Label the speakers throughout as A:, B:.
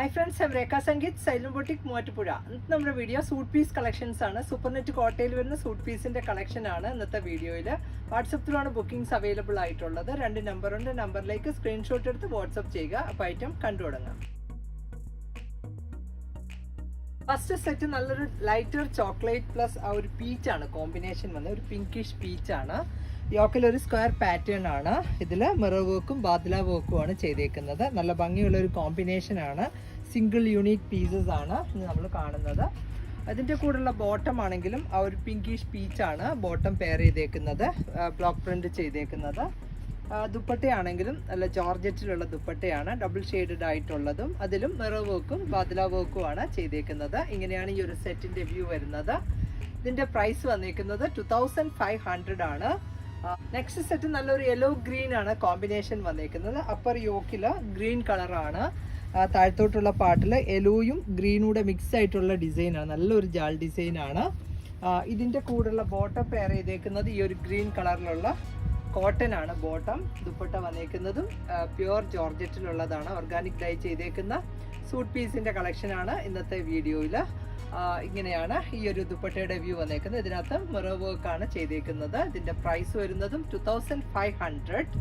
A: Hi friends ഞാൻ Rekha Sangeeth സൈലൻ boutique Muvattupuzha ഇന്നത്തെ നമ്മുടെ വീഡിയോ സൂട്ട് പീസ് കളക്ഷൻസ് ആണ്. സൂപ്പർ നെറ്റ് കോട്ടയിൽ വരുന്ന സൂട്ട് പീസിന്റെ കളക്ഷൻ ആണ് ഇന്നത്തെ വീഡിയോയിൽ വാട്സപ്പിലാണ് ബുക്കിംഗ്സ് അവൈലബിൾ ആയിട്ടുള്ളത്. രണ്ട് നമ്പറുണ്ട് നമ്പറിലേക്ക് സ്ക്രീൻഷോട്ട് എടുത്ത് വാട്സപ്പ് ചെയ്യുക. അപ്പോൾ ഐറ്റം കണ്ടു തുടങ്ങാം. ഫസ്റ്റ് സെറ്റ് നല്ലൊരു ലൈറ്റർ ചോക്ലേറ്റ് പ്ലസ് ആ ഒരു പീച്ച് ആണ്. കോമ്പിനേഷൻ വന്നത് ഒരു പിങ്കിഷ് പീച്ച് ആണ്. യോക്കിൽ ഒരു സ്ക്വയർ പാറ്റേൺ ആണ്. ഇതിൽ മിറർ വർക്കും ബാദ്ല വർക്കും ആണ് ചെയ്തേക്കുന്നത്. നല്ല ഭംഗിയുള്ള ഒരു കോമ്പിനേഷൻ ആണ്. സിംഗിൾ യുണീക്ക് പീസസ് ആണ് നമ്മൾ കാണുന്നത്. അതിന്റെ കൂടെയുള്ള ബോട്ടം ആണെങ്കിലും ആ ഒരു പിങ്കിഷ് പീച്ചാണ് ബോട്ടം പെയർ ചെയ്തേക്കുന്നത് ബ്ലോക്ക് പ്രിന്റ് ചെയ്തേക്കുന്നത്. ദുപ്പട്ടയാണെങ്കിലും നല്ല ജോർജറ്റിലുള്ള ദുപ്പട്ടയാണ് ഡബിൾ ഷെയ്ഡഡ് ആയിട്ടുള്ളതും. അതിലും മിറർ വർക്കും ബാദല വർക്കും ആണ് ചെയ്തേക്കുന്നത്. ഇങ്ങനെയാണ് ഈ ഒരു സെറ്റിന്റെ വ്യൂ വരുന്നത്. ഇതിന്റെ പ്രൈസ് വന്നിരിക്കുന്നത് ടു തൗസൻഡ് ഫൈവ് ഹൺഡ്രഡ് ആണ്. നെക്സ്റ്റ് സെറ്റ് നല്ലൊരു യെല്ലോ ഗ്രീൻ ആണ് കോമ്പിനേഷൻ വന്നിരിക്കുന്നത് അപ്പർ യോക്കിൽ ഗ്രീൻ കളറാണ് താഴത്തോട്ടുള്ള പാട്ടിൽ യെലോയും ഗ്രീനൂടെ മിക്സ് ആയിട്ടുള്ള ഡിസൈനാണ് നല്ലൊരു ജാൾ ഡിസൈനാണ് ഇതിന്റെ കൂടെയുള്ള ബോട്ടം പെയർ ചെയ്തേക്കുന്നത് ഈ ഒരു ഗ്രീൻ കളറിലുള്ള കോട്ടൺ ആണ് ബോട്ടം ദുപ്പട്ട വന്നേക്കുന്നതും പ്യുവർ ജോർജറ്റിലുള്ളതാണ് ഓർഗാനിക് ഡൈ ചെയ്തേക്കുന്ന സൂട്ട് പീസിന്റെ കളക്ഷനാണ് ഇന്നത്തെ വീഡിയോയിൽ ഇങ്ങനെയാണ് ഈ ഒരു ദുപ്പട്ടയുടെ വ്യൂ വന്നേക്കുന്നത്. ഇതിനകത്ത് മൊറോ വർക്കാണ് ചെയ്തേക്കുന്നത്. ഇതിന്റെ പ്രൈസ് വരുന്നതും two thousand five hundred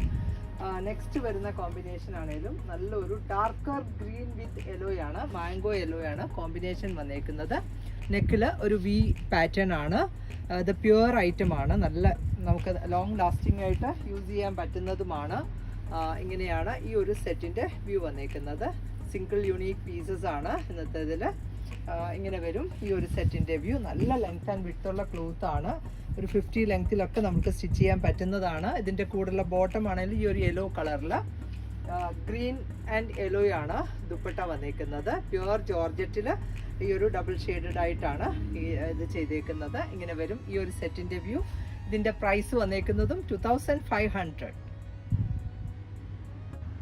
A: next വരുന്ന കോമ്പിനേഷൻ ആണെങ്കിലും നല്ലൊരു ഡാർക്കർ ഗ്രീൻ വിത്ത് യെല്ലോ ആണ് മാംഗോ യെല്ലോ ആണ് കോമ്പിനേഷൻ വന്നേക്കുന്നത്. നെക്കിൽ ഒരു വി പാറ്റേൺ ആണ്. ഇത് പ്യുവർ ഐറ്റം ആണ്. നല്ല നമുക്ക് ലോങ് ലാസ്റ്റിംഗ് ആയിട്ട് യൂസ് ചെയ്യാൻ പറ്റുന്നതുമാണ്. ഇങ്ങനെയാണ് ഈ ഒരു സെറ്റിന്റെ വ്യൂ വന്നേക്കുന്നത്. സിംഗിൾ യുണീക്ക് പീസസ് ആണ് ഇന്നത്തെ ഇതിൽ ഇങ്ങനെ വരും ഈ ഒരു സെറ്റിന്റെ വ്യൂ നല്ല ലെങ്ത് ആൻഡ് വിട്ടുള്ള ക്ലോത്ത് ആണ്. ഒരു ഫിഫ്റ്റി ലെങ്ത്തിലൊക്കെ നമുക്ക് സ്റ്റിച്ച് ചെയ്യാൻ പറ്റുന്നതാണ്. ഇതിന്റെ കൂടെയുള്ള ബോട്ടം ആണെങ്കിൽ ഈ ഒരു യെല്ലോ കളറിൽ ഗ്രീൻ ആൻഡ് യെല്ലോ ആണ് ദുപ്പട്ട വന്നേക്കുന്നത്. പ്യുവർ ജോർജറ്റിൽ ഈ ഒരു ഡബിൾ ഷെയ്ഡഡ് ആയിട്ടാണ് ഈ ഇത് ചെയ്തേക്കുന്നത്. ഇങ്ങനെ വരും ഈ ഒരു സെറ്റിന്റെ വ്യൂ ഇതിന്റെ price വന്നേക്കുന്നതും two thousand five hundred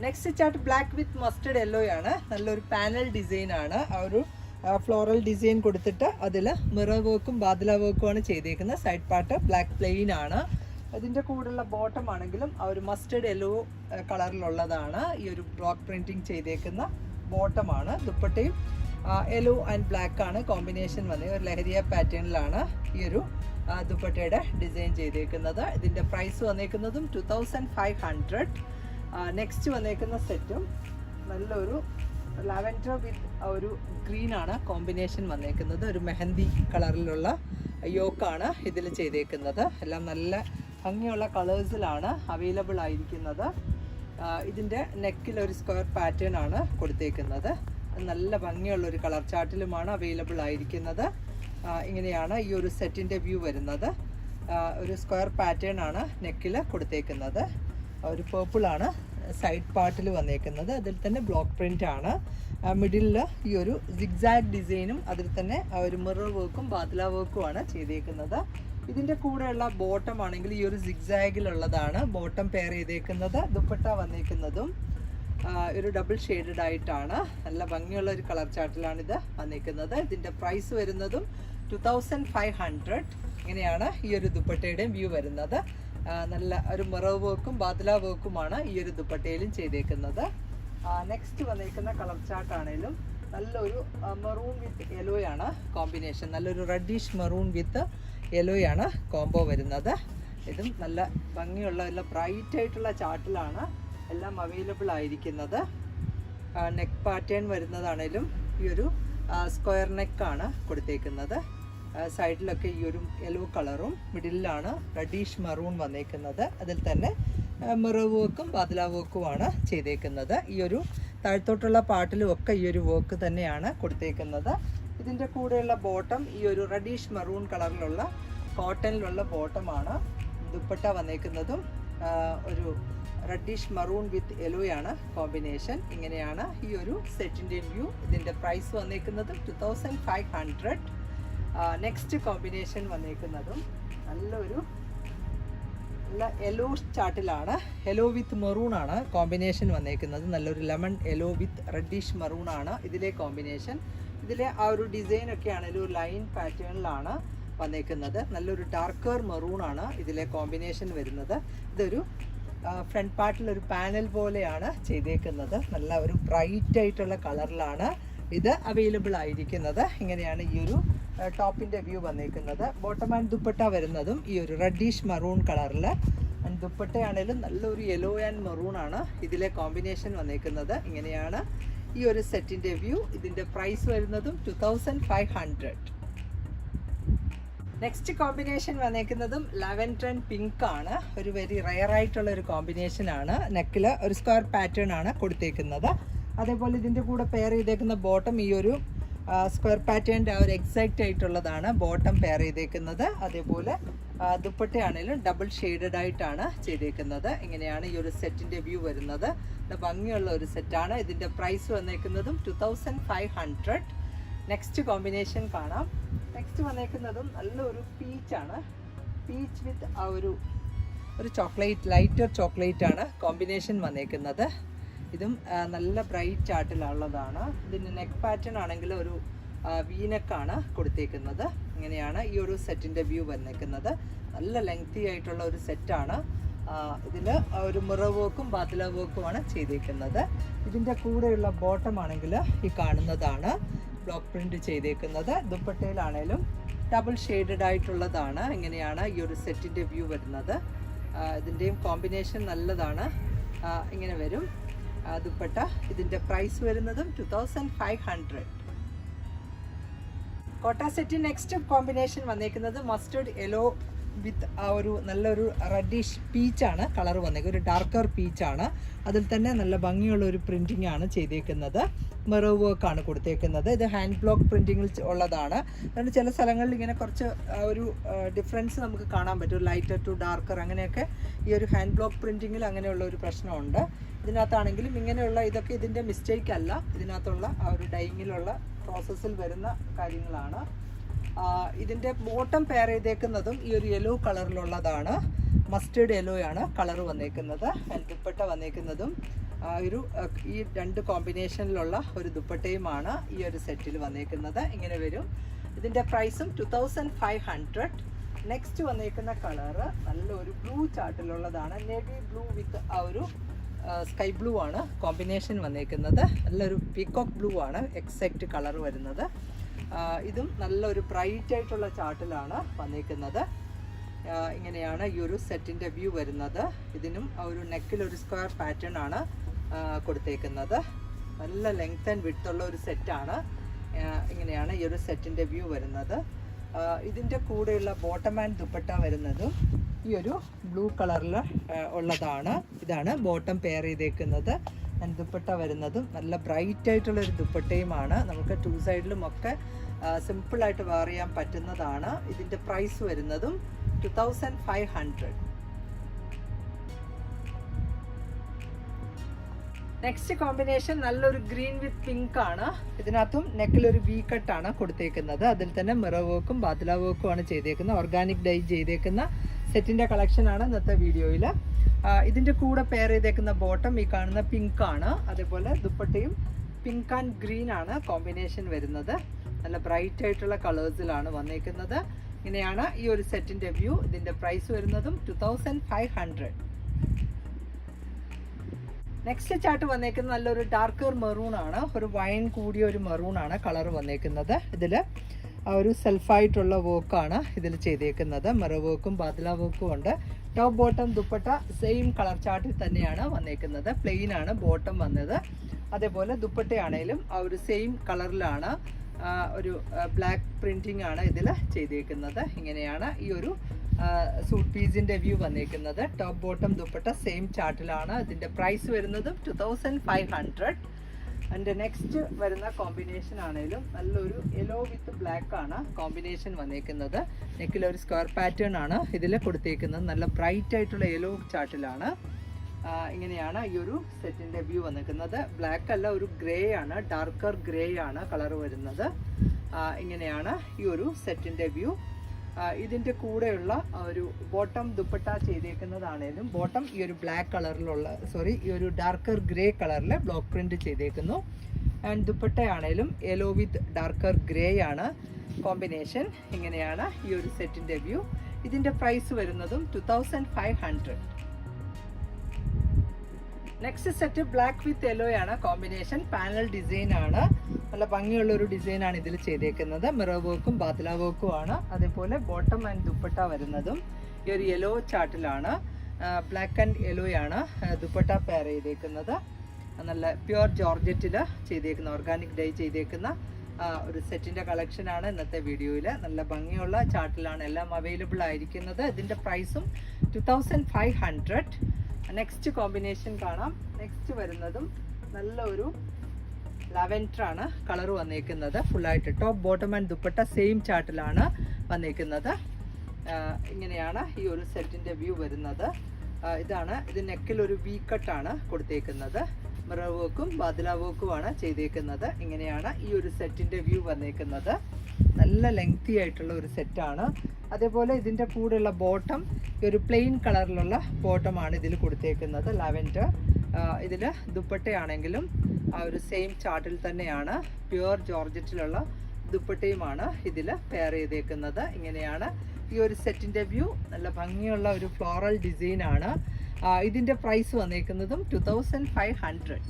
A: next chart black with mustard yellow ആണ്. നല്ലൊരു പാനൽ ഡിസൈൻ ആണ്. ആ ഒരു ഫ്ലോറൽ ഡിസൈൻ കൊടുത്തിട്ട് അതിൽ മിറർ വർക്കും ബാദല വർക്കുമാണ് ചെയ്തേക്കുന്നത് സൈഡ് പാർട്ട് ബ്ലാക്ക് പ്ലെയിൻ ആണ്. അതിന്റെ കൂടെയുള്ള ബോട്ടം ആണെങ്കിലും ആ ഒരു മസ്റ്റേഡ് യെല്ലോ കളറിലുള്ളതാണ് ഈ ഒരു ബ്ലോക്ക് പ്രിന്റിങ് ചെയ്തേക്കുന്ന ബോട്ടമാണ് ദുപ്പട്ടയും യെല്ലോ ആൻഡ് ബ്ലാക്ക് ആണ് കോമ്പിനേഷൻ വന്നത് ഒരു ലഹരിയ പാറ്റേണിലാണ് ഈ ഒരു ദുപ്പട്ടയുടെ ഡിസൈൻ ചെയ്തേക്കുന്നത്. ഇതിന്റെ price വന്നേക്കുന്നതും two thousand five hundred next വന്നേക്കുന്ന സെറ്റും നല്ലൊരു ലാവൻഡർ വിത്ത് ഒരു ഗ്രീൻ ആണ് കോമ്പിനേഷൻ വന്നേക്കുന്നത്. ഒരു മെഹന്തി കളറിലുള്ള യോക്കാണ് ഇതിൽ ചെയ്തേക്കുന്നത്. എല്ലാം നല്ല ഭംഗിയുള്ള കളേഴ്സിലാണ് അവൈലബിൾ ആയിരിക്കുന്നത്. ഇതിന്റെ നെക്കിൽ ഒരു സ്ക്വയർ പാറ്റേൺ ആണ് കൊടുത്തേക്കുന്നത്. നല്ല ഭംഗിയുള്ള ഒരു കളർ ചാർട്ടിലുമാണ് അവൈലബിൾ ആയിരിക്കുന്നത്. ഇങ്ങനെയാണ് ഈ ഒരു സെറ്റിന്റെ വ്യൂ വരുന്നത്. ഒരു സ്ക്വയർ പാറ്റേൺ ആണ് നെക്കിൽ കൊടുത്തേക്കുന്നത്. ഒരു പേർപ്പിൾ ആണ്. സൈഡ് പാർട്ടിൽ വന്നേക്കുന്നത്. അതിൽ തന്നെ ബ്ലോക്ക് പ്രിന്റ് ആണ്. മിഡിലിൽ ഈ ഒരു സിഗ്സാഗ് ഡിസൈനും അതിൽ തന്നെ ഒരു മിറർ വർക്കും ബാത്ല വർക്കും ആണ് ചെയ്തേക്കുന്നത്. ഇതിന്റെ കൂടെയുള്ള ബോട്ടം ആണെങ്കിൽ ഈ ഒരു സിഗ്സാഗിലുള്ളതാണ് ബോട്ടം പെയർ ചെയ്തേക്കുന്നത്. ദുപ്പട്ട വന്നേക്കുന്നതും ഒരു ഡബിൾ ഷെയ്ഡഡ് ആയിട്ടാണ്. നല്ല ഭംഗിയുള്ള ഒരു കളർ ചാർട്ടിലാണ് ഇത് വന്നിരിക്കുന്നത് ഇതിന്റെ പ്രൈസ് വരുന്നതും ടു തൗസൻഡ് ഫൈവ് ഹൺഡ്രഡ് ഇങ്ങനെയാണ് ഈ ഒരു ദുപ്പട്ടയുടെയും വ്യൂ വരുന്നത്. നല്ല ഒരു മിറവ് വർക്കും ബാദല വർക്കുമാണ് ഈ ഒരു ദുപ്പട്ടയിലും ചെയ്തേക്കുന്നത്. നെക്സ്റ്റ് വന്നേക്കുന്ന കളർ ചാർട്ട് ആണെങ്കിലും നല്ലൊരു മെറൂൺ വിത്ത് യെല്ലോ ആണ് കോമ്പിനേഷൻ നല്ലൊരു റെഡിഷ് മെറൂൺ വിത്ത് യെല്ലോ ആണ് കോംബോ വരുന്നത്. ഇതും നല്ല ഭംഗിയുള്ള നല്ല ബ്രൈറ്റ് ആയിട്ടുള്ള ചാർട്ടിലാണ് എല്ലാം അവൈലബിൾ ആയിരിക്കുന്നത്. നെക്ക് പാറ്റേൺ വരുന്നതാണേലും ഈ ഒരു സ്ക്വയർ നെക്കാണ് കൊടുത്തേക്കുന്നത്. സൈഡിലൊക്കെ ഈ ഒരു യെല്ലോ കളറും മിഡിലാണ് റെഡീഷ് മറൂൺ വന്നേക്കുന്നത്. അതിൽ തന്നെ മിറർ വർക്കും ബാദല വർക്കുമാണ് ചെയ്തേക്കുന്നത്. ഈ ഒരു താഴ്ത്തോട്ടുള്ള പാട്ടിലും ഒക്കെ ഈ ഒരു വർക്ക് തന്നെയാണ് കൊടുത്തേക്കുന്നത്. ഇതിന്റെ കൂടെയുള്ള ബോട്ടം ഈ ഒരു റെഡീഷ് മറൂൺ കളറിലുള്ള കോട്ടണിലുള്ള ബോട്ടമാണ് ദുപ്പട്ട വന്നേക്കുന്നതും ഒരു റെഡിഷ് മറൂൺ വിത്ത് യെലോയാണ് കോമ്പിനേഷൻ ഇങ്ങനെയാണ് ഈ ഒരു സെറ്റിന്റെ വ്യൂ ഇതിന്റെ പ്രൈസ് വന്നേക്കുന്നത് two thousand five hundred next combination വന്നേക്കുന്നതും നല്ലൊരു നല്ല യെല്ലോ ചാർട്ടിലാണ് യെല്ലോ വിത്ത് മെറൂൺ ആണ് കോമ്പിനേഷൻ വന്നേക്കുന്നത്. നല്ലൊരു lemon yellow with reddish maroon ആണ് ഇതിലെ കോമ്പിനേഷൻ ഇതിലെ ആ ഒരു ഡിസൈൻ ഒക്കെ ആണെങ്കിലും ഒരു ലൈൻ പാറ്റേണിലാണ് വന്നേക്കുന്നത്. നല്ലൊരു ഡാർക്കർ മെറൂൺ ആണ് ഇതിലെ കോമ്പിനേഷൻ വരുന്നത്. ഇതൊരു ഫ്രണ്ട് പാർട്ടിൽ ഒരു പാനൽ പോലെയാണ് ചെയ്തേക്കുന്നത്. നല്ല ഒരു ബ്രൈറ്റ് ആയിട്ടുള്ള കളറിലാണ് ഇത് അവൈലബിൾ ആയിരിക്കുന്നത്. ഇങ്ങനെയാണ് ഈ ഒരു ടോപ്പിന്റെ വ്യൂ വന്നിരിക്കുന്നത് ബോട്ടം ആൻഡ് ദുപ്പട്ട വരുന്നതും ഈ ഒരു റെഡിഷ് മറൂൺ കളറിൽ ആൻഡ് ദുപ്പട്ടയാണേലും നല്ലൊരു യെല്ലോ ആൻഡ് മറൂൺ ആണ് ഇതിലെ കോമ്പിനേഷൻ വന്നിരിക്കുന്നത് ഇങ്ങനെയാണ് ഈ ഒരു സെറ്റിന്റെ വ്യൂ. ഇതിന്റെ പ്രൈസ് വരുന്നതും two thousand five hundred next combination വന്നേക്കുന്നതും ലെവൻ ആൻഡ് പിങ്ക് ആണ്. ഒരു വെരി റയർ ആയിട്ടുള്ള ഒരു കോമ്പിനേഷൻ ആണ്. നെക്കിൽ ഒരു സ്ക്വയർ പാറ്റേൺ ആണ് കൊടുത്തേക്കുന്നത്. അതേപോലെ ഇതിന്റെ കൂടെ പെയർ ചെയ്തേക്കുന്ന ബോട്ടം ഈ ഒരു സ്ക്വയർ പാറ്റേണിന്റെ ആ ഒരു എക്സാക്റ്റ് ആയിട്ടുള്ളതാണ് ബോട്ടം പെയർ ചെയ്തേക്കുന്നത്. അതേപോലെ ദുപ്പട്ടയാണേലും ഡബിൾ ഷെയ്ഡഡ് ആയിട്ടാണ് ചെയ്തേക്കുന്നത്. ഇങ്ങനെയാണ് ഈ ഒരു സെറ്റിന്റെ വ്യൂ വരുന്നത്. ഭംഗിയുള്ള ഒരു സെറ്റാണ് ഇതിന്റെ price വന്നേക്കുന്നതും two thousand five hundred next combination കാണാം. നെക്സ്റ്റ് വന്നേക്കുന്നതും നല്ലൊരു പീച്ചാണ് പീച്ച് വിത്ത് ആ ഒരു ഒരു ചോക്ലേറ്റ് ലൈറ്റർ ചോക്ലേറ്റ് ആണ് കോമ്പിനേഷൻ വന്നേക്കുന്നത്. ഇതും നല്ല ബ്രൈറ്റ് ആട്ടിലുള്ളതാണ് ഇതിന്റെ നെക്ക് പാറ്റേൺ ആണെങ്കിൽ ഒരു വീനക്കാണ് കൊടുത്തേക്കുന്നത്. ഇങ്ങനെയാണ് ഈ ഒരു സെറ്റിന്റെ വ്യൂ വന്നേക്കുന്നത്. നല്ല ലെങ്തി ആയിട്ടുള്ള ഒരു സെറ്റാണ്. ഇതിൽ ഒരു മിറ വർക്കും ബാത്തില വർക്കുമാണ് ചെയ്തേക്കുന്നത്. ഇതിന്റെ കൂടെയുള്ള ബോട്ടം ആണെങ്കിൽ ഈ കാണുന്നതാണ്. ബ്ലോക്ക് പ്രിന്റ് ചെയ്തേക്കുന്നത്. ദുപ്പട്ടയിലാണേലും ഡബിൾ ഷെയ്ഡഡ് ആയിട്ടുള്ളതാണ്. ഇങ്ങനെയാണ് ഈ ഒരു സെറ്റിന്റെ വ്യൂ വരുന്നത്. ഇതിന്റെയും കോമ്പിനേഷൻ നല്ലതാണ്. ഇങ്ങനെ വരും. ദുപ്പട്ട ഇതിന്റെ പ്രൈസ് വരുന്നതും two thousand five hundred Kota set next combination വന്നേക്കുന്നത് മസ്റ്റേർഡ് യെല്ലോ വിത്ത് ആ ഒരു നല്ലൊരു റെഡിഷ് പീച്ചാണ് കളർ വന്നേക്കുന്നത്. ഒരു ഡാർക്കർ പീച്ചാണ് അതിൽ തന്നെ നല്ല ഭംഗിയുള്ള ഒരു പ്രിന്റിംഗ് ആണ് ചെയ്തേക്കുന്നത്. മെറോ വർക്കാണ് കൊടുത്തേക്കുന്നത്. ഇത് ഹാൻഡ് ബ്ലോക്ക് പ്രിന്റിങ്ങിൽ ഉള്ളതാണ്. അതുകൊണ്ട് ചില സ്ഥലങ്ങളിൽ ഇങ്ങനെ കുറച്ച് ഒരു ഡിഫറൻസ് നമുക്ക് കാണാൻ പറ്റും. ലൈറ്റർ ടു ഡാർക്കർ അങ്ങനെയൊക്കെ ഈ ഒരു ഹാൻഡ് ബ്ലോക്ക് പ്രിന്റിങ്ങിൽ അങ്ങനെയുള്ള ഒരു പ്രശ്നമുണ്ട്. ഇതിനകത്താണെങ്കിലും ഇങ്ങനെയുള്ള ഇതൊക്കെ ഇതിന്റെ മിസ്റ്റേക്ക് അല്ല. ഇതിനകത്തുള്ള ആ ഒരു ഡൈങ്ങിലുള്ള പ്രോസസ്സിൽ വരുന്ന കാര്യങ്ങളാണ്. ഇതിന്റെ ബോട്ടം പെയർ ചെയ്തേക്കുന്നതും ഈ ഒരു യെല്ലോ കളറിലുള്ളതാണ്. മസ്റ്റേർഡ് യെല്ലോ ആണ് കളർ വന്നേക്കുന്നത് ദുപ്പട്ട വന്നേക്കുന്നതും. ഒരു ഈ രണ്ട് കോമ്പിനേഷനിലുള്ള ഒരു ദുപ്പട്ടയുമാണ് ഈ ഒരു സെറ്റിൽ വന്നേക്കുന്നത്. ഇങ്ങനെ വരും. ഇതിന്റെ പ്രൈസും two thousand five hundred next വന്നേക്കുന്ന കളറ് നല്ലൊരു ബ്ലൂ ചാർട്ടിലുള്ളതാണ് നേവി ബ്ലൂ വിത്ത് ആ ഒരു സ്കൈ ബ്ലൂ ആണ് കോമ്പിനേഷൻ വന്നേക്കുന്നത്. നല്ലൊരു പീക്കോക്ക് ബ്ലൂ ആണ് എക്സാക്റ്റ് കളർ വരുന്നത്. ഇതും നല്ലൊരു ബ്രൈറ്റ് ആയിട്ടുള്ള ചാട്ടിലാണ് വന്നിരിക്കുന്നത് ഇങ്ങനെയാണ് ഈ ഒരു സെറ്റിന്റെ വ്യൂ വരുന്നത്. ഇതിനും ഒരു നെക്കിൽ ഒരു സ്ക്വയർ പാറ്റേൺ ആണ് കൊടുത്തേക്കുന്നത്. നല്ല ലെങ്ത് ആൻഡ് വിട്ടുള്ള ഒരു സെറ്റാണ് ഇങ്ങനെയാണ് ഈ ഒരു സെറ്റിന്റെ വ്യൂ വരുന്നത്. ഇതിന്റെ കൂടെയുള്ള ബോട്ടം ആൻഡ് ദുപ്പട്ട വരുന്നതും ഈ ഒരു ബ്ലൂ കളറിൽ ഉള്ളതാണ്. ഇതാണ് ബോട്ടം പെയർ ചെയ്തേക്കുന്നത്. ദുപ്പട്ട വരുന്നതും നല്ല ബ്രൈറ്റ് ആയിട്ടുള്ള ഒരു ദുപ്പട്ടയുമാണ്. നമുക്ക് ടു സൈഡിലും ഒക്കെ സിമ്പിളായിട്ട് വെയർ ചെയ്യാൻ പറ്റുന്നതാണ്. ഇതിന്റെ പ്രൈസ് വരുന്നതും two thousand five hundred next combination നല്ലൊരു ഗ്രീൻ വിത്ത് പിങ്ക് ആണ്. ഇതിനകത്തും നെക്കിൽ ഒരു വി കട്ടാണ് കൊടുത്തേക്കുന്നത്. അതിൽ തന്നെ മിറ വർക്കും ബാത്തില ആണ് ചെയ്തേക്കുന്നത്. ഓർഗാനിക് ഡൈ ചെയ്തേക്കുന്ന സെറ്റിന്റെ കളക്ഷനാണ് ഇന്നത്തെ വീഡിയോയിൽ ഇതിന്റെ കൂടെ പെയർ ചെയ്തേക്കുന്ന ബോട്ടം ഈ കാണുന്ന പിങ്ക് ആണ്. അതേപോലെ ദുപ്പട്ടയും പിങ്ക് ആൻഡ് ഗ്രീൻ ആണ് കോമ്പിനേഷൻ വരുന്നത്. നല്ല ബ്രൈറ്റ് ആയിട്ടുള്ള കളേഴ്സിലാണ് വന്നേക്കുന്നത്. ഇങ്ങനെയാണ് ഈ ഒരു സെറ്റിന്റെ വ്യൂ ഇതിന്റെ പ്രൈസ് വരുന്നതും two thousand five hundred next chart വന്നേക്കുന്നത് നല്ലൊരു ഡാർക്കർ മെറൂൺ ആണ്. ഒരു വൈൻ കൂടിയ ഒരു മെറൂൺ ആണ് കളർ വന്നേക്കുന്നത് ഇതിൽ ഒരു സെൽഫായിട്ടുള്ള വർക്കാണ് ഇതിൽ ചെയ്തേക്കുന്നത്. മെറ വർക്കും ബാദ്ല വർക്കും ഉണ്ട്. Top bottom dupatta same colour ചാർട്ടിൽ തന്നെയാണ് വന്നേക്കുന്നത്. പ്ലെയിൻ ആണ് ബോട്ടം വന്നത്. അതേപോലെ ദുപ്പട്ടയാണേലും ആ ഒരു സെയിം കളറിലാണ് ഒരു ബ്ലാക്ക് പ്രിന്റിംഗ് ആണ് ഇതിൽ ചെയ്തേക്കുന്നത്. ഇങ്ങനെയാണ് ഈ ഒരു സൂട്ട് പീസിന്റെ വ്യൂ വന്നേക്കുന്നത്. ടോപ്പ് ബോട്ടം ദുപ്പട്ട സെയിം ചാർട്ടിലാണ് ഇതിന്റെ പ്രൈസ് വരുന്നതും ടു തൗസൻഡ് ഫൈവ് ഹൺഡ്രഡ് അതിന്റെ നെക്സ്റ്റ് വരുന്ന കോമ്പിനേഷൻ ആണെങ്കിലും നല്ലൊരു യെല്ലോ വിത്ത് ബ്ലാക്ക് ആണ് കോമ്പിനേഷൻ വന്നേക്കുന്നത്. നെക്കിൽ ഒരു സ്ക്വയർ പാറ്റേൺ ആണ് ഇതിൽ കൊടുത്തേക്കുന്നത്. നല്ല ബ്രൈറ്റ് ആയിട്ടുള്ള യെല്ലോ ചാർട്ടിലാണ് ഇങ്ങനെയാണ് ഈ ഒരു സെറ്റിന്റെ വ്യൂ വന്നിരിക്കുന്നത് ബ്ലാക്ക് അല്ല ഒരു ഗ്രേ ആണ് ഡാർക്കർ ഗ്രേ ആണ് കളർ വരുന്നത്. ഇങ്ങനെയാണ് ഈ ഒരു സെറ്റിന്റെ വ്യൂ ഇതിന്റെ കൂടെയുള്ള ഒരു ബോട്ടം ദുപ്പട്ട ചെയ്തേക്കുന്നതാണേലും ബോട്ടം ഈ ഒരു ബ്ലാക്ക് കളറിലുള്ള സോറി ഈ ഒരു ഡാർക്കർ ഗ്രേ കളറിൽ ബ്ലോക്ക് പ്രിന്റ് ചെയ്തേക്കുന്നു. ആൻഡ് ദുപ്പട്ടയാണേലും യെല്ലോ വിത്ത് ഡാർക്കർ ഗ്രേ ആണ് കോമ്പിനേഷൻ. ഇങ്ങനെയാണ് ഈ ഒരു സെറ്റിന്റെ വ്യൂ. ഇതിന്റെ പ്രൈസ് വരുന്നതും two thousand five hundred next set black with yellow ആണ് കോമ്പിനേഷൻ. പാനൽ ഡിസൈൻ ആണ് നല്ല ഭംഗിയുള്ള ഒരു ഡിസൈനാണ് ഇതിൽ ചെയ്തേക്കുന്നത്. മിറർ വർക്കും ബാത്തില വർക്കും ആണ്. അതേപോലെ ബോട്ടം ആൻഡ് ദുപ്പട്ട വരുന്നതും ഈ ഒരു യെല്ലോ ചാർട്ടിലാണ് ബ്ലാക്ക് ആൻഡ് ആണ് ദുപ്പട്ട പെയർ ചെയ്തേക്കുന്നത്. നല്ല പ്യുവർ ജോർജറ്റിൽ ചെയ്തേക്കുന്ന ഓർഗാനിക് ഡൈ ചെയ്തേക്കുന്ന ഒരു സെറ്റിന്റെ കളക്ഷനാണ് ഇന്നത്തെ വീഡിയോയിൽ നല്ല ഭംഗിയുള്ള ചാർട്ടിലാണ് എല്ലാം അവൈലബിൾ ആയിരിക്കുന്നത്. ഇതിന്റെ പ്രൈസും two thousand five hundred next combination കാണാം. നെക്സ്റ്റ് വരുന്നതും നല്ല ഒരു ലാവൻഡർ ആണ് കളർ വന്നേക്കുന്നത്. ഫുള്ളായിട്ട് top bottom and dupatta same ചാർട്ടിലാണ് വന്നേക്കുന്നത്. ഇങ്ങനെയാണ് ഈ ഒരു സെറ്റിന്റെ വ്യൂ വരുന്നത്. ഇതാണ് ഇത് നെക്കിൽ ഒരു വി കട്ടാണ് കൊടുത്തേക്കുന്നത്. മിറർ വർക്കും ബദല ചെയ്തേക്കുന്നത്. ഇങ്ങനെയാണ് ഈ ഒരു സെറ്റിന്റെ വ്യൂ വന്നേക്കുന്നത്. നല്ല ലെങ്തി ആയിട്ടുള്ള ഒരു സെറ്റാണ് അതേപോലെ ഇതിന്റെ കൂടെയുള്ള ബോട്ടം ഈ ഒരു പ്ലെയിൻ കളറിലുള്ള ബോട്ടമാണ് ഇതിൽ കൊടുത്തേക്കുന്നത് ലാവൻഡർ. ഇതിൽ ദുപ്പട്ടയാണെങ്കിലും ആ ഒരു സെയിം ചാർട്ടിൽ തന്നെയാണ് പ്യുവർ ജോർജറ്റിലുള്ള ദുപ്പട്ടയുമാണ് ഇതിൽ പെയർ ചെയ്തേക്കുന്നത്. ഇങ്ങനെയാണ് ഈ ഒരു സെറ്റിന്റെ വ്യൂ നല്ല ഭംഗിയുള്ള ഒരു ഫ്ലോറൽ ഡിസൈനാണ് ഇതിന്റെ price വന്നേക്കുന്നതും two thousand five hundred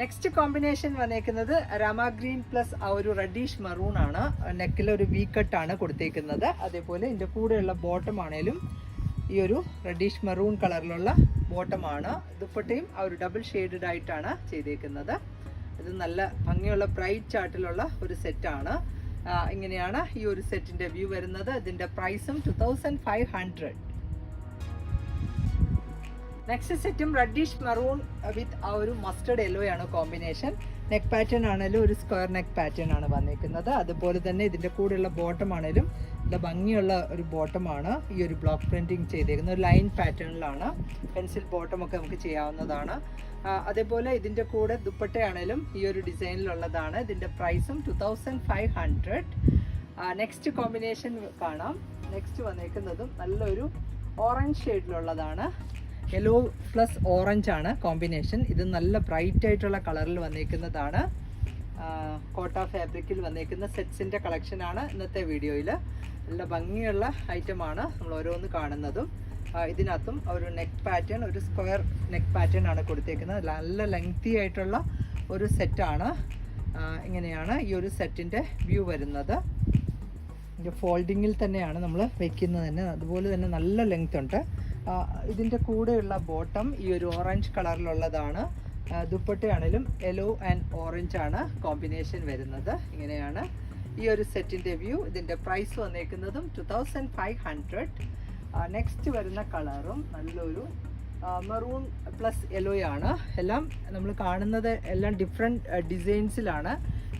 A: next combination വന്നേക്കുന്നത് രാമ ഗ്രീൻ പ്ലസ് ആ ഒരു റെഡിഷ് മറൂൺ ആണ്. നെക്കിൽ ഒരു വി കട്ട് ആണ് കൊടുത്തേക്കുന്നത്. അതേപോലെ ഇതിന്റെ കൂടെയുള്ള ബോട്ടം ആണേലും ഈ ഒരു റെഡിഷ് മറൂൺ കളറിലുള്ള ബോട്ടമാണ്. ദുപ്പട്ടയും ആ ഒരു ഡബിൾ ഷെയ്ഡഡ് ആയിട്ടാണ് ചെയ്തേക്കുന്നത്. ഇത് നല്ല ഭംഗിയുള്ള ബ്രൈറ്റ് ചാർട്ടിലുള്ള ഒരു സെറ്റാണ് ഇങ്ങനെയാണ് ഈ ഒരു സെറ്റിന്റെ വ്യൂ വരുന്നത്. ഇതിന്റെ പ്രൈസും two thousand five hundred next സെറ്റും റെഡിഷ് മെറൂൺ വിത്ത് ആ ഒരു മസ്റ്റർഡ് യെല്ലോ ആണ് കോമ്പിനേഷൻ നെക്ക് പാറ്റേൺ ആണെങ്കിലും ഒരു സ്ക്വയർ നെക്ക് പാറ്റേൺ ആണ് വന്നിരിക്കുന്നത് അതുപോലെ തന്നെ ഇതിന്റെ കൂടെയുള്ള ബോട്ടം ആണെങ്കിലും നല്ല ഭംഗിയുള്ള ഒരു ബോട്ടമാണ് ഈ ഒരു ബ്ലോക്ക് പ്രിന്റിങ് ചെയ്തേക്കുന്നത് ഒരു ലൈൻ പാറ്റേണിലാണ്. പെൻസിൽ ബോട്ടം ഒക്കെ നമുക്ക് ചെയ്യാവുന്നതാണ്. അതേപോലെ ഇതിന്റെ കൂടെ ദുപ്പട്ടയാണേലും ഈ ഒരു ഡിസൈനിലുള്ളതാണ്. ഇതിന്റെ പ്രൈസും two thousand five hundred next combination കാണാം. നെക്സ്റ്റ് വന്നേക്കുന്നതും നല്ലൊരു ഓറഞ്ച് ഷെയ്ഡിലുള്ളതാണ് യെല്ലോ പ്ലസ് ഓറഞ്ച് ആണ് കോമ്പിനേഷൻ ഇത് നല്ല ബ്രൈറ്റ് ആയിട്ടുള്ള കളറിൽ വന്നേക്കുന്നതാണ്. കോട്ട ഫാബ്രിക്കിൽ വന്നേക്കുന്ന സെറ്റ്സിന്റെ കളക്ഷനാണ് ഇന്നത്തെ വീഡിയോയിൽ നല്ല ഭംഗിയുള്ള ഐറ്റമാണ് നമ്മൾ ഓരോന്ന് കാണുന്നതും. ഇതിനകത്തും ഒരു നെക്ക് പാറ്റേൺ ഒരു സ്ക്വയർ നെക്ക് പാറ്റേൺ ആണ് കൊടുത്തേക്കുന്നത്. നല്ല ലെങ്തി ആയിട്ടുള്ള ഒരു സെറ്റാണ് ഇങ്ങനെയാണ് ഈ ഒരു സെറ്റിന്റെ വ്യൂ വരുന്നത്. ഇതിന്റെ ഫോൾഡിങ്ങിൽ തന്നെയാണ് നമ്മൾ വയ്ക്കുന്നത് തന്നെ. അതുപോലെ തന്നെ നല്ല ലെങ്ത് ഉണ്ട്. ഇതിന്റെ കൂടെയുള്ള ബോട്ടം ഈ ഒരു ഓറഞ്ച് കളറിലുള്ളതാണ്. ദുപ്പട്ടയാണേലും യെല്ലോ ആൻഡ് ഓറഞ്ച് ആണ് കോമ്പിനേഷൻ വരുന്നത്. ഇങ്ങനെയാണ് ഈ ഒരു സെറ്റിന്റെ വ്യൂ ഇതിന്റെ price വന്നേക്കുന്നതും two thousand five hundred next വരുന്ന കളറും നല്ലൊരു മെറൂൺ പ്ലസ് യെല്ലോ ആണ്. എല്ലാം നമ്മൾ കാണുന്നത് എല്ലാം ഡിഫറെന്റ് ഡിസൈൻസിലാണ്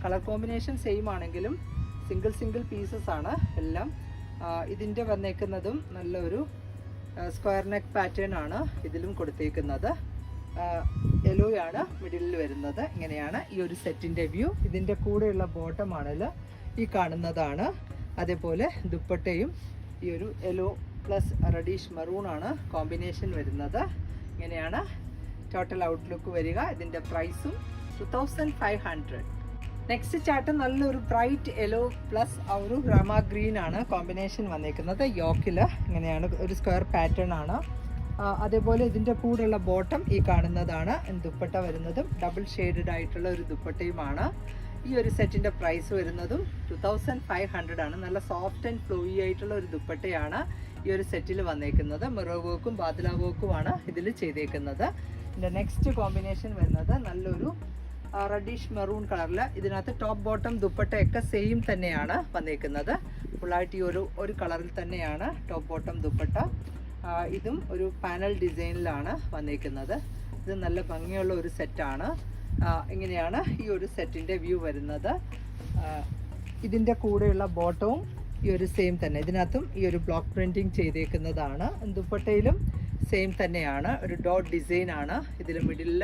A: കളർ കോമ്പിനേഷൻ സെയിം ആണെങ്കിലും സിംഗിൾ സിംഗിൾ പീസസ് ആണ്. എല്ലാം ഇതിന്റെ വന്നേക്കുന്നതും നല്ലൊരു സ്ക്വയർ നെക്ക് പാറ്റേൺ ആണ് ഇതിലും കൊടുത്തേക്കുന്നത്. യെല്ലോ ആണ് മിഡിലിൽ വരുന്നത്. ഇങ്ങനെയാണ് ഈ ഒരു സെറ്റിന്റെ വ്യൂ. ഇതിന്റെ കൂടെയുള്ള ബോട്ടം ആണെങ്കിൽ ഈ കാണുന്നതാണ്. അതേപോലെ ദുപ്പട്ടയും ഈ ഒരു യെല്ലോ പ്ലസ് റെഡീഷ് മറൂൺ ആണ് കോമ്പിനേഷൻ വരുന്നത്. ഇങ്ങനെയാണ് ടോട്ടൽ ഔട്ട്ലുക്ക് വരിക. ഇതിന്റെ പ്രൈസും two thousand five hundred next chart നല്ലൊരു ബ്രൈറ്റ് യെല്ലോ പ്ലസ് ഒരു റമ ഗ്രീൻ ആണ് കോമ്പിനേഷൻ വന്നേക്കുന്നത്. യോക്കിൽ ഇങ്ങനെയാണ് ഒരു സ്ക്വയർ പാറ്റേൺ ആണ്. അതേപോലെ ഇതിന്റെ കൂടെയുള്ള ബോട്ടം ഈ കാണുന്നതാണ്. ദുപ്പട്ട വരുന്നതും ഡബിൾ ഷെയ്ഡഡ് ആയിട്ടുള്ള ഒരു ദുപ്പട്ടയുമാണ്. ഈ ഒരു സെറ്റിന്റെ പ്രൈസ് വരുന്നതും ടു തൗസൻഡ് ഫൈവ് ഹൺഡ്രഡ് ആണ്. നല്ല സോഫ്റ്റ് ആൻഡ് ഫ്ലോയി ആയിട്ടുള്ള ഒരു ദുപ്പട്ടയാണ് ഈ ഒരു സെറ്റിൽ വന്നേക്കുന്നത്. മിറോ വർക്കും ബാദല വർക്കുമാണ് ഇതിൽ ചെയ്തേക്കുന്നത്. ഇതിന്റെ നെക്സ്റ്റ് കോമ്പിനേഷൻ വരുന്നത് നല്ലൊരു റെഡിഷ് മെറൂൺ കളറിൽ ഇതിനകത്ത് ടോപ്പ് ബോട്ടം ദുപ്പട്ടയൊക്കെ സെയിം തന്നെയാണ് വന്നേക്കുന്നത്. ഫുള്ളായിട്ട് ഈ ഒരു ഒരു കളറിൽ തന്നെയാണ് ടോപ്പ് ബോട്ടം ദുപ്പട്ട. ഇതും ഒരു പാനൽ ഡിസൈനിലാണ് വന്നേക്കുന്നത്. ഇത് നല്ല ഭംഗിയുള്ള ഒരു സെറ്റാണ് ഇങ്ങനെയാണ് ഈ ഒരു സെറ്റിന്റെ വ്യൂ വരുന്നത്. ഇതിന്റെ കൂടെയുള്ള ബോട്ടവും ഈ ഒരു സെയിം തന്നെ. ഇതിനകത്തും ഈ ഒരു ബ്ലോക്ക് പ്രിന്റിങ് ചെയ്തേക്കുന്നതാണ്. ദുപ്പട്ടയിലും സെയിം തന്നെയാണ്. ഒരു ഡോട്ട് ഡിസൈൻ ആണ് ഇതിൽ മിഡിലിൽ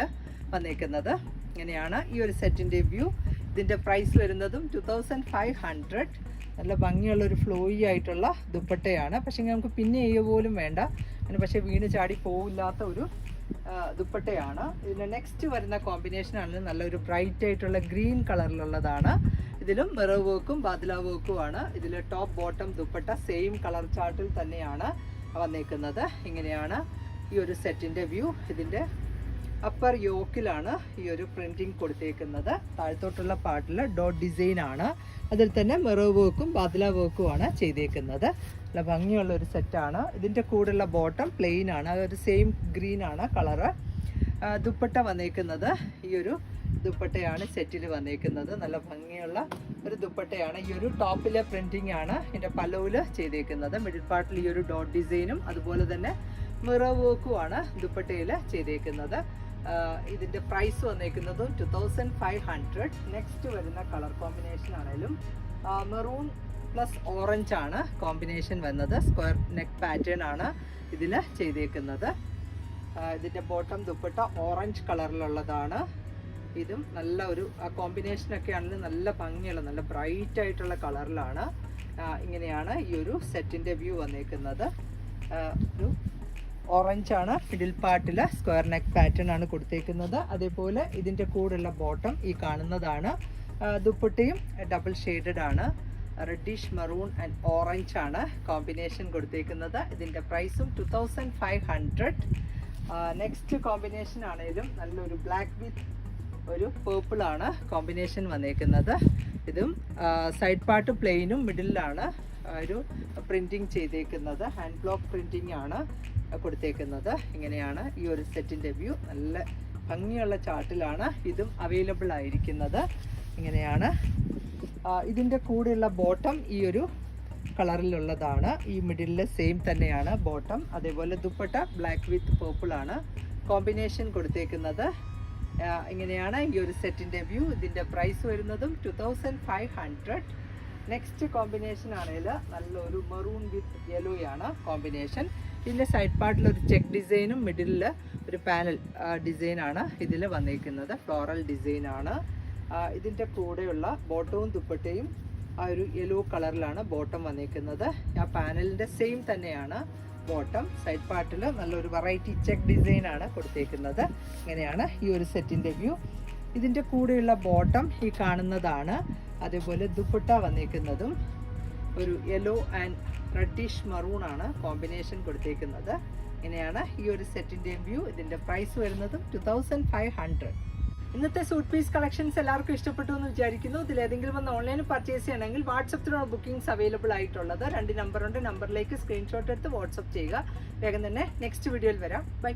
A: വന്നേക്കുന്നത്. ഇങ്ങനെയാണ് ഈ ഒരു സെറ്റിന്റെ വ്യൂ. ഇതിന്റെ പ്രൈസ് വരുന്നതും ടു തൗസൻഡ് ഫൈവ് ഹൺഡ്രഡ് നല്ല ഭംഗിയുള്ള ഒരു ഫ്ലോയി ആയിട്ടുള്ള ദുപ്പട്ടയാണ്. പക്ഷേ നമുക്ക് പിന്നെ ചെയ്യുക പോലും വേണ്ട. അങ്ങനെ പക്ഷേ വീണ് ചാടി പോവില്ലാത്ത ഒരു ദുപ്പട്ടയാണ്. ഇതിന്റെ നെക്സ്റ്റ് വരുന്ന കോമ്പിനേഷൻ ആണ് നല്ലൊരു ബ്രൈറ്റ് ആയിട്ടുള്ള ഗ്രീൻ കളറിലുള്ളതാണ് ഇതിലും മിറർ വർക്കും ബാദല വർക്കുമാണ് ഇതിൽ top bottom dupatta same colour ചാർട്ടിൽ തന്നെയാണ് വന്നേക്കുന്നത്. ഇങ്ങനെയാണ് ഈ ഒരു സെറ്റിന്റെ വ്യൂ ഇതിന്റെ അപ്പർ യോക്കിലാണ് ഈ ഒരു പ്രിന്റിംഗ് കൊടുത്തേക്കുന്നത്. താഴത്തോട്ടുള്ള പാർട്ടിൽ ഡോട്ട് ഡിസൈൻ ആണ്. അതിൽ തന്നെ മെറോ വർക്കും ബാദല വർക്കും ആണ് ചെയ്തേക്കുന്നത്. നല്ല ഭംഗിയുള്ള ഒരു സെറ്റാണ് ഇതിന്റെ കൂടെയുള്ള ബോട്ടം പ്ലെയിൻ ആണ്. അതൊരു സെയിം ഗ്രീൻ ആണ് കളറ് ദുപ്പട്ട വന്നേക്കുന്നത്. ഈ ഒരു ദുപ്പട്ടയാണ് സെറ്റിൽ വന്നേക്കുന്നത്. നല്ല ഭംഗിയുള്ള ഒരു ദുപ്പട്ടയാണ്. ഈ ഒരു ടോപ്പിലെ പ്രിന്റിംഗ് ആണ് ഇതിന്റെ പലവിൽ ചെയ്തേക്കുന്നത്. മിഡിൽ പാർട്ടിൽ ഈ ഒരു ഡോട്ട് ഡിസൈനും അതുപോലെ തന്നെ മിറർ വർക്കുമാണ് ദുപ്പട്ടയിൽ ചെയ്തേക്കുന്നത്. ഇതിന്റെ പ്രൈസ് വന്നേക്കുന്നത് two thousand five hundred next വരുന്ന കളർ കോമ്പിനേഷൻ ആണെങ്കിലും മെറൂൺ പ്ലസ് ഓറഞ്ച് ആണ് കോമ്പിനേഷൻ വന്നത്. സ്ക്വയർ നെക്ക് പാറ്റേൺ ആണ് ഇതിൽ ചെയ്തേക്കുന്നത്. ഇതിന്റെ ബോട്ടം ദുപ്പട്ട ഓറഞ്ച് കളറിലുള്ളതാണ് ഇതും നല്ല ഒരു കോമ്പിനേഷൻ ഒക്കെ ആണെങ്കിലും നല്ല ഭംഗിയുള്ള നല്ല ബ്രൈറ്റ് ആയിട്ടുള്ള കളറിലാണ് ഇങ്ങനെയാണ് ഈ ഒരു സെറ്റിന്റെ വ്യൂ വന്നേക്കുന്നത്. ഒരു ഓറഞ്ച് ആണ്. മിഡിൽ പാർട്ടിൽ സ്ക്വയർ നെക്ക് പാറ്റേൺ ആണ് കൊടുത്തേക്കുന്നത്. അതേപോലെ ഇതിന്റെ കൂടെയുള്ള ബോട്ടം ഈ കാണുന്നതാണ്. ദുപ്പട്ടയും ഡബിൾ ഷെയ്ഡഡ് ആണ്. റെഡിഷ് മറൂൺ ആൻഡ് ഓറഞ്ച് ആണ് കോമ്പിനേഷൻ കൊടുത്തേക്കുന്നത്. ഇതിന്റെ പ്രൈസും two thousand five hundred next combination ആണെങ്കിലും നല്ലൊരു ബ്ലാക്ക് വിത്ത് ഒരു പേർപ്പിൾ ആണ് കോമ്പിനേഷൻ വന്നേക്കുന്നത്. ഇതും സൈഡ് പാർട്ട് പ്ലെയിനും മിഡിലാണ് ഒരു പ്രിന്റിങ് ചെയ്തേക്കുന്നത്. ഹാൻഡ് ബ്ലോക്ക് പ്രിന്റിങ് ആണ്. കൊടുത്തേക്കുന്നത്. ഇങ്ങനെയാണ് ഈ ഒരു സെറ്റിന്റെ വ്യൂ. നല്ല ഭംഗിയുള്ള ചാർട്ടിലാണ് ഇതും അവൈലബിൾ ആയിരിക്കുന്നത്. ഇങ്ങനെയാണ്. ഇതിന്റെ കൂടെയുള്ള ബോട്ടം ഈ ഒരു കളറിലുള്ളതാണ്. ഈ മിഡിലിൽ സെയിം തന്നെയാണ് ബോട്ടം അതേപോലെ ദുപ്പട്ട ബ്ലാക്ക് വിത്ത് പേർപ്പിൾ ആണ് കോമ്പിനേഷൻ കൊടുത്തേക്കുന്നത്. ഇങ്ങനെയാണ് ഈ ഒരു സെറ്റിന്റെ വ്യൂ. ഇതിന്റെ പ്രൈസ് വരുന്നതും two thousand five hundred next combination ആണെങ്കിൽ നല്ലൊരു മെറൂൺ വിത്ത് യെല്ലോ ആണ് കോമ്പിനേഷൻ ഇതിന്റെ സൈഡ് പാർട്ടിൽ ഒരു ചെക്ക് ഡിസൈനും മിഡിലിൽ ഒരു പാനൽ ഡിസൈൻ ആണ് ഇതിൽ വന്നിരിക്കുന്നത് ഫ്ലോറൽ ആണ്. ഇതിന്റെ കൂടെയുള്ള ബോട്ടവും ദുപ്പട്ടയും ആ ഒരു യെല്ലോ കളറിലാണ് ബോട്ടം വന്നിരിക്കുന്നത് ആ പാനലിന്റെ സെയിം തന്നെയാണ് ബോട്ടം സൈഡ് പാർട്ടിൽ നല്ലൊരു വെറൈറ്റി ചെക്ക് ഡിസൈൻ ആണ് കൊടുത്തേക്കുന്നത്. ഇങ്ങനെയാണ് ഈ ഒരു സെറ്റിന്റെ വ്യൂ ഇതിന്റെ കൂടെയുള്ള ബോട്ടം ഈ കാണുന്നതാണ്. അതേപോലെ ദുപ്പട്ട വന്നേക്കുന്നതും ഒരു യെല്ലോ ആൻഡ് റെഡിഷ് മറൂൺ ആണ് കോമ്പിനേഷൻ കൊടുത്തേക്കുന്നത്. ഇങ്ങനെയാണ് ഈ ഒരു സെറ്റിന്റെയും വ്യൂ ഇതിന്റെ പ്രൈസ് വരുന്നതും ടു തൗസൻഡ് ഫൈവ് ഹൺഡ്രഡ് ഇന്നത്തെ സൂട്ട് പീസ് കളക്ഷൻസ് എല്ലാവർക്കും ഇഷ്ടപ്പെട്ടു എന്ന് വിചാരിക്കുന്നു. ഇതിൽ ഏതെങ്കിലും വന്ന് ഓൺലൈനിൽ പർച്ചേസ് ചെയ്യണമെങ്കിൽ വാട്സപ്പിലാണ് ബുക്കിംഗ്സ് അവൈലബിൾ ആയിട്ടുള്ളത്. രണ്ട് നമ്പറുണ്ട് നമ്പറിലേക്ക് സ്ക്രീൻഷോട്ട് എടുത്ത് വാട്സപ്പ് ചെയ്യുക. വേഗം തന്നെ നെക്സ്റ്റ് വീഡിയോയിൽ വരാം. ബൈ